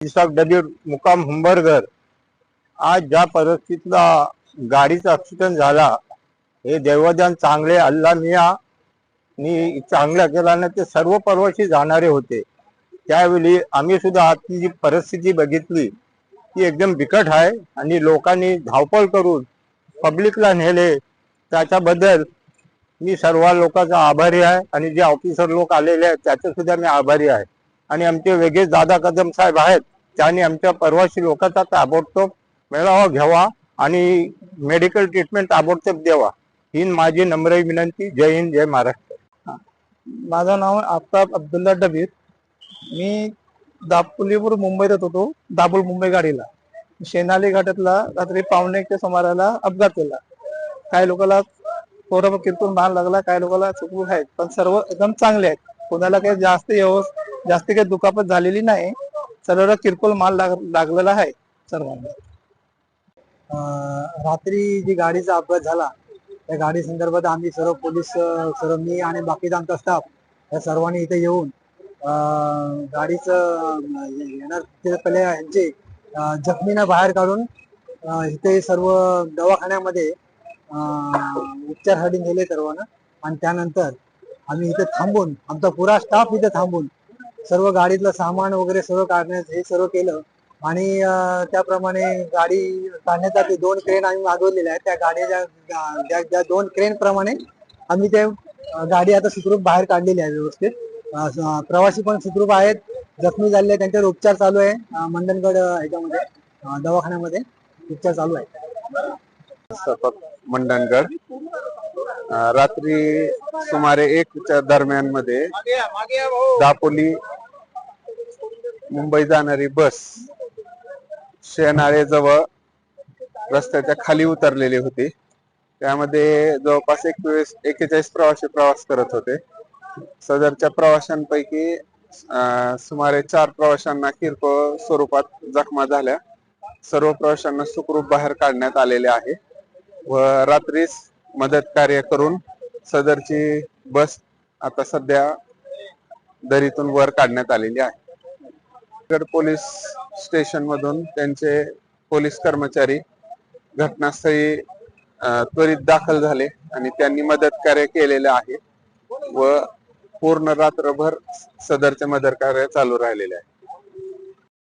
इसाक डबीर मुकाम हुंबरगर आज ज्या परिस्थितीला गाडीचा ॲक्सिडेंट झाला हे देवदान चांगले अल्ला मिया नी चांगल्या केल्याने ते सर्व परवाशी जाणारे होते. त्यावेळी आम्ही सुद्धा आजची जी परिस्थिती बघितली ती एकदम बिकट आहे आणि लोकांनी धावपळ करून पब्लिकला नेले. त्याच्याबद्दल मी सर्व लोकांचा आभारी आहे आणि जे ऑफिसर लोक आलेले आहेत त्याचे सुद्धा मी आभारी आहे. आणि आमचे वेगळेच दादा कदम साहेब आहेत त्याने आमच्या परवाशी लोकांचा ताबडतोब मेळावा घ्यावा आणि मेडिकल ट्रीटमेंट ताबडतोब द्यावा. ही माझी नम्र विनंती. जय हिंद जय महाराष्ट्र. माझं नाव आफताब अब्दुल्ला डबीर. मी दापोलीवर मुंबईत येत होतो दाबोल मुंबई गाडीला. शेनाली घाटातला रात्री पावणेच्या सुमाराला अपघात केला काही लोकांना थोडं किरकोळ माल लागला काही लोकांना चुकवून आहेत. पण सर्व एकदम चांगले आहेत. कोणाला काही जास्त व्यवस् जास्त काही दुखापत झालेली नाही. सर्व किरकोळ माल लाग लागलेला आहे सर्वांना. रात्री जी गाडीचा अपघात झाला त्या गाडी संदर्भात आम्ही सर्व पोलीस सर्व मी आणि बाकीचा आमचा स्टाफ या सर्वांनी इथे येऊन गाडीचं येणार पहिले यांचे जखमींना बाहेर काढून इथे सर्व दवाखान्यामध्ये उपचारसाठी उपचारासाठी नेले सर्वांना. आणि त्यानंतर आम्ही इथे थांबून आमचा पुरा स्टाफ इथे थांबून सर्व गाडीतलं सामान वगैरे सर्व काढण्याचं हे सर्व केलं. आणि त्याप्रमाणे गाडी काढण्यासाठी दोन क्रेन आम्ही मागवलेल्या आहेत. त्या गाडीच्या त्या ज्या ज्या दोन क्रेन प्रमाणे आम्ही ते गाडी आता सुखरूप बाहेर काढलेली आहे व्यवस्थित. प्रवासी पण सुखरूप आहेत. जखमी झालेले त्यांच्यावर उपचार चालू आहे. मंडनगड मंडणगड दवाखान्यामध्ये उपचार चालू आहे मंडनगड मंडणगड. रात्री सुमारे एकच्या दरम्यानमध्ये दापोली मुंबई जाणारी बस शेनाळेजवळ रस्त्याच्या खाली उतरलेली होती. त्यामध्ये जवळपास एकवीस एकेचाळीस प्रवासी प्रवास करत होते. सदरच्या प्रवाशांपैकी सुमारे चार प्रवाशांना किरकोळ स्वरूपात जखमा झाल्या. सर्व प्रवाशांना सुखरूप बाहेर काढण्यात आलेले आहे. व रात्रीच मदत कार्य करून सदरची बस आता सध्या दरीतून वर काढण्यात आलेली आहे. गड पोलीस स्टेशन मधून त्यांचे पोलीस कर्मचारी घटनास्थळी त्वरित दाखल झाले आणि त्यांनी मदत कार्य केलेलं आहे व पूर्ण रात्रभर सदरचे मदत कार्य चालू राहिलेले आहे.